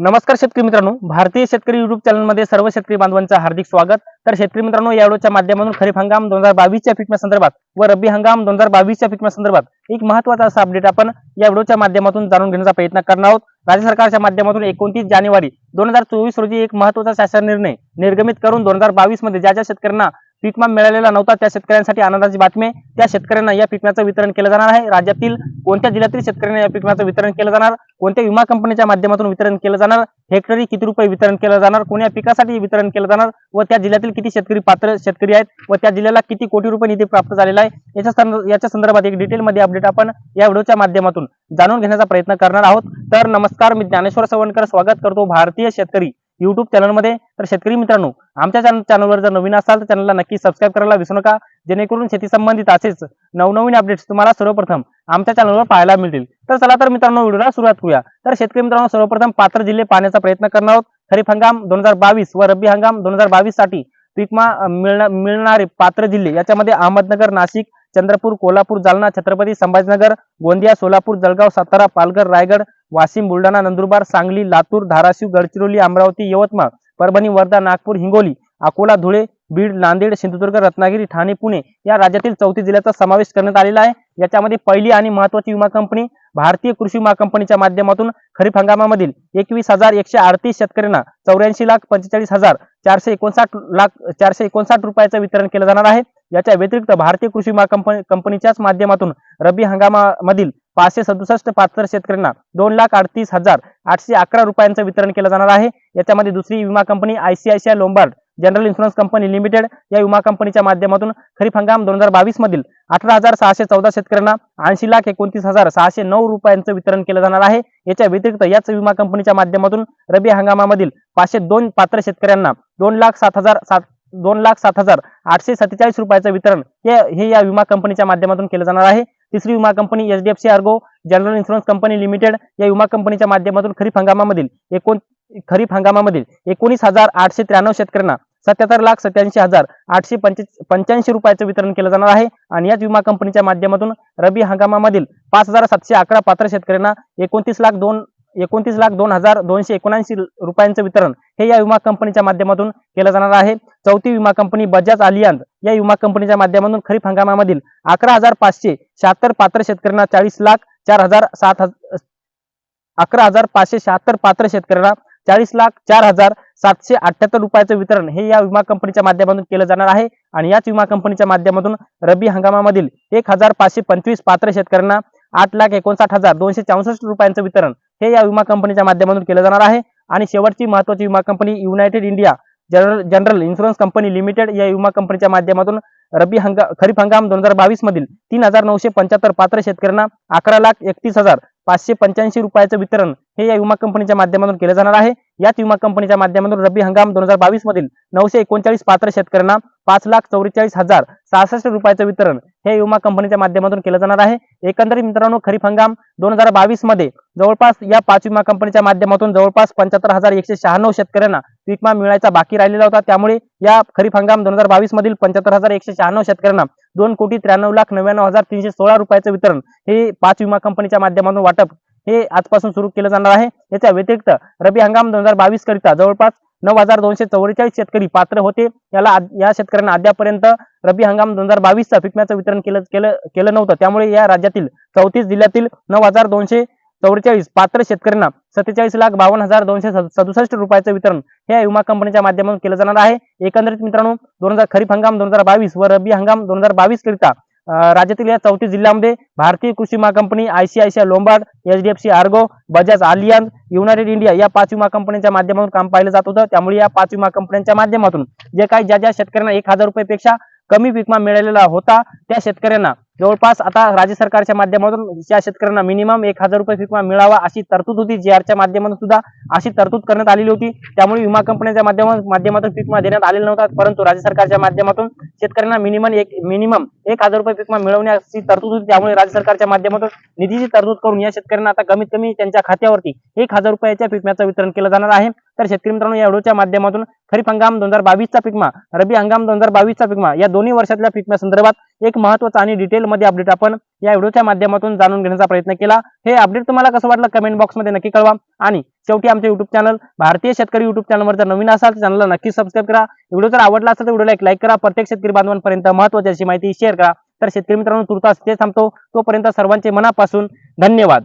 नमस्कार शेतकरी मित्रांनो. भारतीय शेतकरी युट्यूब चॅनलमध्ये सर्व शेतकरी बांधवांचं हार्दिक स्वागत. तर शेतकरी मित्रांनो या व्हिडिओच्या माध्यमातून खरीप हंगाम दोन हजार बावीसच्या पिकम्या संदर्भात व रब्बी हंगाम दोन हजार बावीसच्या पिकम्या संदर्भात एक महत्त्वाचा असा अपडेट आपण या व्हिडिओच्या माध्यमातून जाणून घेण्याचा प्रयत्न करणार आहोत. राज्य सरकारच्या माध्यमातून एकोणतीस जानेवारी दोन हजार चोवीस रोजी एक महत्त्वाचा शासन निर्णय निर्गमित करून दोन हजार बावीसमध्ये ज्या ज्या शेतकऱ्यांना पीकमा मिळालेला नव्हता त्या शेतकऱ्यांसाठी आनंदाची बातमी त्या शेतकऱ्यांना या पिकम्याचं वितरण केलं जाणार आहे. राज्यातील कोणत्या जिल्ह्यातील शेतकऱ्यांना या पिकम्याचं वितरण केलं जाणार? कोणत्या विमा कंपनीच्या माध्यमातून वितरण केलं जाणार? हेक्टरी किती रुपये वितरण केलं जाणार? कोण्या पिकासाठी वितरण केलं जाणार? व त्या जिल्ह्यातील किती शेतकरी पात्र शेतकरी आहेत? व त्या जिल्ह्याला किती कोटी रुपये निधी प्राप्त झालेला आहे? याच्या याच्या संदर्भात एक डिटेलमध्ये अपडेट आपण या व्हिडिओच्या माध्यमातून जाणून घेण्याचा प्रयत्न करणार आहोत. तर नमस्कार मी ज्ञानेश्वर सवणकर स्वागत करतो भारतीय शेतकरी युट्यूब चॅनलमध्ये तर शेतकरी मित्रांनो आमच्या चॅनलवर जर नवीन असाल तर चॅनलला नक्की सबस्क्राईब करायला विसरू नका. जेणेकरून शेती संबंधित असेच नवनवीन अपडेट्स तुम्हाला सर्वप्रथम आमच्या चॅनलवर पाहायला मिळतील. तर चला तर मित्रांनो व्हिडिओला सुरुवात करूया. तर शेतकरी मित्रांनो सर्वप्रथम पात्र जिल्हे पाहण्याचा प्रयत्न करणार आहोत. खरीप हंगाम दोन हजार बावीस व रब्बी हंगाम दोन हजार बावीससाठी पीकमा मिळणारे पात्र जिल्हे याच्यामध्ये अहमदनगर नाशिक चंद्रपूर कोल्हापूर जालना छत्रपती संभाजीनगर गोंदिया सोलापूर जळगाव सातारा पालघर रायगड वाशिम बुलढाणा नंदुरबार सांगली लातूर धाराशिव गडचिरोली अमरावती यवतमाळ परभणी वर्धा नागपूर हिंगोली अकोला धुळे बीड नांदेड सिंधुदुर्ग रत्नागिरी ठाणे पुणे या राज्यातील चौथी जिल्ह्याचा समावेश करण्यात आलेला आहे. याच्यामध्ये पहिली आणि महत्वाची विमा कंपनी भारतीय कृषी विमा कंपनीच्या माध्यमातून खरीप हंगामामधील एकवीस हजार एकशे अडतीस शेतकऱ्यांना चौऱ्याऐंशी लाख पंचेचाळीस हजार चारशे एकोणसाठ लाख चारशे एकोणसाठ रुपयाचं वितरण केलं जाणार आहे. याच्या व्यतिरिक्त भारतीय कृषी विमा कंपनी कंपनीच्याच माध्यमातून रब्बी हंगामामधील पाचशे सदुसष्ट पात्र शेतकऱ्यांना दोन लाख अडतीस हजार आठशे अकरा रुपयांचं वितरण केलं जाणार आहे. याच्यामध्ये दुसरी विमा company ICICI Lombard general insurance company limited या विमा कंपनीच्या माध्यमातून खरीप हंगाम दोन हजार बावीस मधील अठरा हजार सहाशे चौदा शेतकऱ्यांना ऐंशी लाख एकोणतीस हजार सहाशे नऊ रुपयांचं वितरण केलं जाणार आहे. याच्या व्यतिरिक्त याच विमा कंपनीच्या माध्यमातून रब्बी हंगामामधील पाचशे दोन पात्र शेतकऱ्यांना दोन लाख सात हजार सात दोन लाख सात हजार आठशे सत्तेचाळीस रुपयाचं वितरण हे हे या विमा कंपनीच्या माध्यमातून केलं जाणार आहे. तिसरी विमा company H D F C Ergo general insurance company limited या विमा कंपनीच्या माध्यमातून खरीप हंगामामधील एकोण खरीप हंगामामधील एकोणीस हजार आठशे त्र्याण्णव शेतकऱ्यांना सत्याहत्तर लाख सत्याऐंशी हजार आठशे पंचे पंच्याऐंशी रुपयाचं वितरण केलं जाणार आहे. आणि याच विमा कंपनीच्या माध्यमातून रब्बी हंगामामधील पाच हजार सातशे अकरा पात्र शेतकऱ्यांना एकोणतीस लाख दोन एकोणतीस लाख दोन हजार दोनशे एकोणऐंशी रुपयांचं वितरण हे या विमा कंपनीच्या माध्यमातून केलं जाणार आहे. चौथी विमा कंपनी बजाज आलियांज या विमा कंपनीच्या माध्यमातून खरीप हंगामामधील अकरा हजार पाचशे शहात्तर पात्र शेतकऱ्यांना चाळीस लाख चार हजार सात अकरा हजार पाचशे शहात्तर पात्र शेतकऱ्यांना चाळीस लाख चार हजार सातशे अठ्याहत्तर रुपयाचं वितरण हे या विमा कंपनीच्या माध्यमातून केलं जाणार आहे. आणि याच विमा कंपनीच्या माध्यमातून रब्बी हंगामामधील एक हजार पाचशे पंचवीस पात्र शेतकऱ्यांना आठ लाख एकोणसाठ हजार दोनशे चौसष्ट रुपयांचं वितरण हे या विमा कंपनीच्या माध्यमातून केलं जाणार आहे. आणि शेवटची महत्वाची विमा company United India general general insurance company limited या विमा कंपनीच्या माध्यमातून रब्बी हंगा खरीप हंगाम दोन हजार बावीस मधील तीन हजार नऊशे पंच्याहत्तर पात्र शेतकऱ्यांना अकरा लाख एकतीस हजार पाचशे पंच्याऐंशी रुपयाचं वितरण हे या विमा कंपनीच्या माध्यमातून केलं जाणार आहे. याच विमा कंपनीच्या माध्यमातून रब्बी हंगाम दोन हजार बावीस मधील नऊशे एकोणचाळीस पात्र शेतकऱ्यांना पाच लाख चौवेचाळीस हजार सहासष्ट रुपयाचं वितरण हे विमा कंपनीच्या माध्यमातून केलं जाणार आहे. एकंदरीत मित्रांनो खरीप हंगाम दोन हजार बावीसमध्ये जवळपास या पाच विमा कंपनीच्या माध्यमातून जवळपास पंच्याहत्तर हजार एकशे शहाण्णव शेतकऱ्यांना विमा मिळायचा बाकी राहिलेला होता. त्यामुळे या खरीप हंगाम दोन हजार बावीस मधील पंच्याहत्तर हजार एकशे शहाण्णव शेतकऱ्यांना दोन कोटी त्र्याण्णव लाख नव्याण्णव हजार तीनशे सोळा रुपयाचं वितरण हे पाच विमा कंपनीच्या माध्यमातून वाटप हे आजपासून सुरू केलं जाणार आहे. याच्या व्यतिरिक्त रब्बी हंगाम दोन हजार बावीस करिता जवळपास नऊ हजार दोनशे चौवेचाळीस शेतकरी पात्र होते. याला या शेतकऱ्यांना अद्यापर्यंत रब्बी हंगाम दोन हजार बावीसचा पिकम्याचं वितरण केलं केलं केलं नव्हतं. त्यामुळे या राज्यातील चौतीस जिल्ह्यातील नऊ हजार दोनशे चौवेचाळीस पात्र शेतकऱ्यांना सत्तेचाळीस लाख बावन्न हजार दोनशे सदुसष्ट रुपयाचं वितरण हे विमा कंपनीच्या माध्यमातून केलं जाणार आहे. एकंदरीत मित्रांनो दोन हजार खरीप हंगाम दोन हजार बावीस व रब्बी हंगाम दोन हजार बावीस करिता राज्यातील या चौतीस जिल्ह्यामध्ये भारतीय कृषी विमा company ICICI Lombard HDFC Ergo Bajaj Allianz United India या पाच विमा कंपन्यांच्या माध्यमातून काम पाहिलं जात होतं. त्यामुळे या पाच विमा कंपन्यांच्या माध्यमातून जे काही ज्या ज्या शेतकऱ्यांना एक हजार रुपयापेक्षा कमी विमा मिळालेला होता त्या शेतकऱ्यांना जवळपास आता राज्य सरकारच्या माध्यमातून या शेतकऱ्यांना मिनिमम एक हजार रुपये विमा मिळावा अशी तरतूद होती. जी आरच्या माध्यमातून सुद्धा अशी तरतूद करण्यात आलेली होती. त्यामुळे विमा कंपन्यांच्या माध्यमातून माध्यमातून विमा देण्यात आलेला नव्हता परंतु राज्य सरकारच्या माध्यमातून शेतकऱ्यांना मिनिमम एक मिनिमम एक हजार रुपये विमा मिळवण्याची तरतूद होती. त्यामुळे राज्य सरकारच्या माध्यमातून निधीची तरतूद करून या शेतकऱ्यांना आता कमीत कमी त्यांच्या खात्यावरती एक हजार रुपयाच्या पिकम्याचं वितरण केलं जाणार आहे. तर शेतकरी मित्रांनो या व्हिडिओच्या माध्यमातून खरीप हंगाम दोन हजार बावीसचा पिकमा रब्बी हंगाम दोन हजार बावीसचा पिकमा या दोन्ही वर्षातल्या पिकम्या संदर्भात एक महत्त्वाचा आणि डिटेलमध्ये अपडेट आपण या व्हिडिओच्या माध्यमातून जाणून घेण्याचा प्रयत्न केला. हे अपडेट तुम्हाला कसं वाटलं कमेंट बॉक्समध्ये नक्की कळवा. आणि शेवटी आमचे युट्यूब चॅनल भारतीय शेतकरी युट्यूब चॅनलवर जर नवीन असाल तर चॅनलला नक्की सबस्क्राईब करा. व्हिडिओ जर आवडला असेल तर व्हिडिओला एक लाईक करा. प्रत्येक शेतकरी बांधवांपर्यंत महत्वाची अशी माहिती शेअर करा. तर शेतकरी मित्रांनो तुर्तास ते थांबतो. तोपर्यंत सर्वांचे मनापासून धन्यवाद.